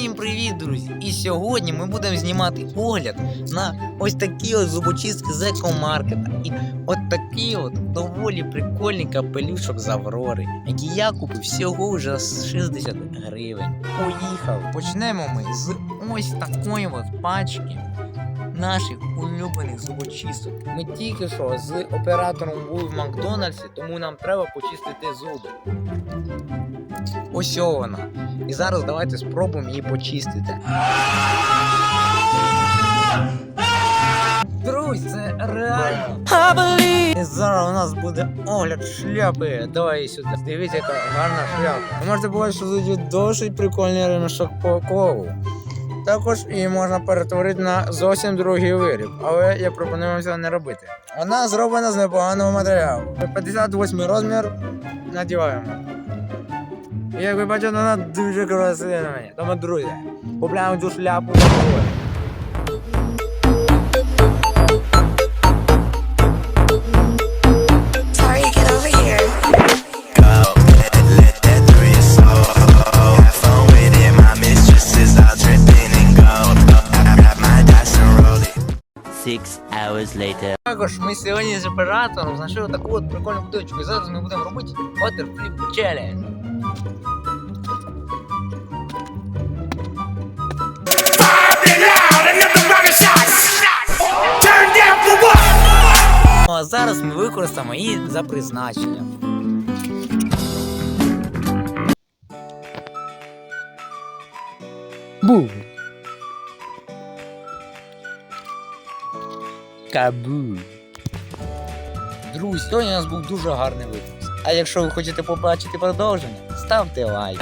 Всім привіт, друзі! І сьогодні ми будемо знімати огляд на ось такі от зубочистки з екомаркета. І от такий от доволі прикольний капелюшок з Аврори, який я купив всього вже 60 гривень. Поїхав! Почнемо ми з ось такої от пачки наших улюблених зубочисток. Ми тільки що з оператором були в Макдональдсі, тому нам треба почистити зуби. Ось вона. І зараз давайте спробуємо її почистити. Друзі, це реально. І зараз у нас буде огляд шляпи. Давай її сюди. Дивіться, яка гарна шляпа. Можете побачити, що тут є досить прикольний ремешок по колу. Також її можна перетворити на зовсім другий виріб, але я пропоную вам цього не робити. Вона зроблена з непоганого матеріалу. 58 розмір надіваємо. І як ви бачите, вона дуже красива на мені. Тому, друзі, купляємо цю шляпу на it. Six hours later. Також ми сьогодні з оператором знайшли таку от прикольну бутилочку. І зараз ми будемо робити Waterflip Challenge. Ну а зараз ми використаємо її за призначенням. Бу. Кабу. Друзі, сьогодні у нас був дуже гарний випуск. А якщо ви хочете побачити продовження, ставте лайк.